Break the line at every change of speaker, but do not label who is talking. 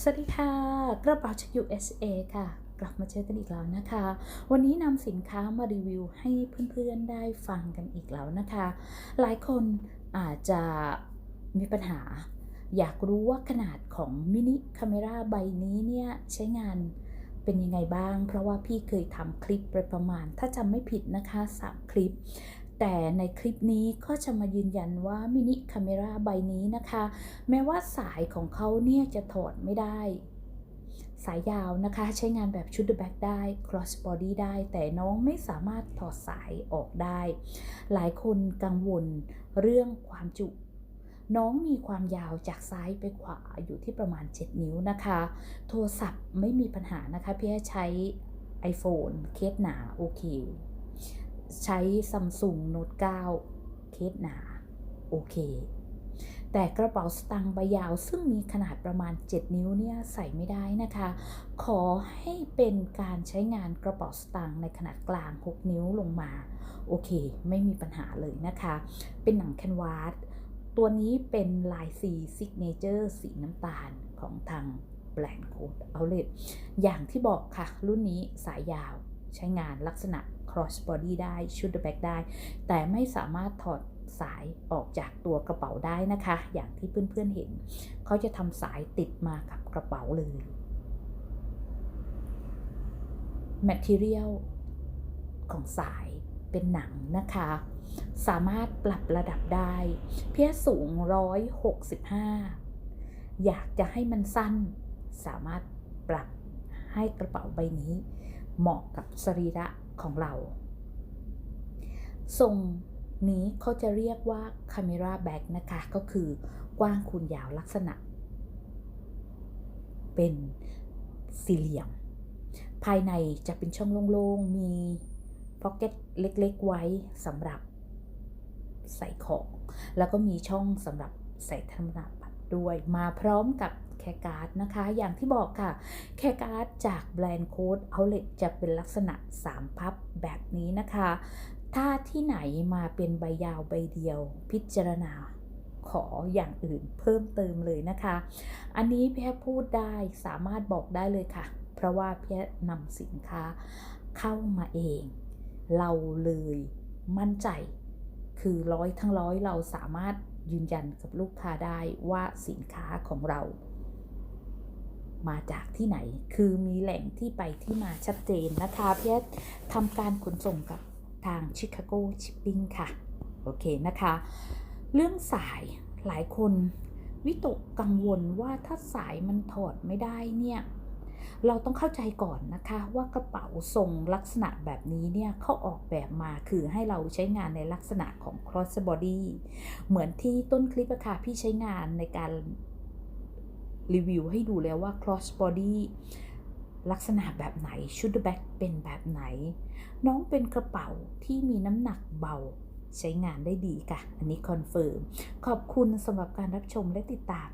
สวัสดีค่ะ กระเป๋าจาก USA ค่ะ กลับมาเจอกันอีกแล้วนะคะ วันนี้นำสินค้ามารีวิวให้เพื่อนๆได้ฟังกันอีกแล้วนะคะ หลายคนอาจจะมีปัญหา อยากรู้ว่าขนาดของมินิคาเมราใบนี้เนี่ยใช้งานเป็นยังไงบ้าง เพราะว่าพี่เคยทำคลิปไปประมาณ ถ้าจำไม่ผิดนะคะ 3 คลิป แต่ในคลิปนี้ก็จะมายืนยันว่ามินิคาเมราใบนี้นะคะ แม้ว่าสายของเขาเนี่ยจะถอดไม่ได้ สายยาวนะคะใช้งานแบบชุดเดอะแบ็กได้ cross body ได้ แต่น้องไม่สามารถถอดสายออกได้ หลายคนกังวลเรื่องความจุน้องมีความยาวจากซ้ายไปขวาอยู่ที่ประมาณ 7 นิ้วนะคะ โทรศัพท์ไม่มีปัญหานะคะเพี่ใช้ iPhone เคสหนาโอเค ใช้ Samsung Note 9เคสหนา โอเค แต่กระเป๋าสตางค์ใบยาวซึ่งมีขนาดประมาณ 7 นิ้วเนี่ยใส่ไม่ได้นะคะ ขอให้เป็นการใช้งานกระเป๋าสตางค์ในขนาดกลาง 6 นิ้วลงมา โอเค ไม่มีปัญหาเลยนะคะ เป็นหนังแคนวาสตัวนี้เป็นลายสีซิกเนเจอร์สีน้ำตาลของทางแบรนด์โคดเอาเลตอย่างที่บอกค่ะ รุ่นนี้สายยาวใช้งานลักษณะ cross body ได้ชุดแบ็กได้ แต่ไม่สามารถถอดสายออกจากตัวกระเป๋าได้นะคะ อย่างที่เพื่อนๆเห็น เขาจะทำสายติดมากับกระเป๋าเลย Material ของสายเป็นหนังนะคะ สามารถปรับระดับได้ เพียสูง 165 อยากจะให้มันสั้น สามารถปรับให้กระเป๋าใบนี้ เหมาะกับสรีระ ของเรา ทรงนี้เขาจะเรียกว่า Camera Bag นะคะ ก็คือกว้างคูณยาวลักษณะ เป็นสี่เหลี่ยม ภายในจะเป็นช่องโล่งๆ มีพ็อกเก็ตเล็กๆ ไว้สำหรับใส่ของ แล้วก็มีช่องสำหรับใส่ธนบัตรด้วย มาพร้อมกับ คการ์ดนะคะ อย่างที่บอกค่ะ แคการ์ดจากแบรนด์โค้ดเอาเลจะเป็นลักษณะ 3 พับแบบนี้นะคะ ถ้าที่ไหนมาเป็นใบยาวใบเดียว พิจารณาขออย่างอื่นเพิ่มเติมเลยนะคะ อันนี้พี่แพูดได้สามารถบอกได้เลยค่ะ เพราะว่าพี่นำสินค้าเข้ามาเอง เราเลยมั่นใจ คือร้อยทั้งร้อยเราสามารถยืนยันกับลูกค้าได้ว่าสินค้าของเรา มาจากที่ไหน คือมีแหล่งที่ไปที่มาชัดเจนนะคะพี่แอทำการขนส่งกับทางชิคาโกชิปปิ้งค่ะ โอเคนะคะ เรื่องสายหลายคนวิตกกังวลว่าถ้าสายมันถอดไม่ได้เนี่ยเราต้องเข้าใจก่อนนะคะว่ากระเป๋าทรงลักษณะแบบนี้เนี่ยเขาออกแบบมาคือให้เราใช้งานในลักษณะของ cross body เหมือนที่ต้นคลิปอะค่ะพี่ใช้งานในการ รีวิวให้ดูแล้วว่า cross body ลักษณะแบบไหนชุดแบ็คเป็นแบบไหน น้องเป็นกระเป๋าที่มีน้ำหนักเบาใช้งานได้ดีค่ะ อันนี้คอนเฟิร์ม ขอบคุณสำหรับการรับชมและติดตาม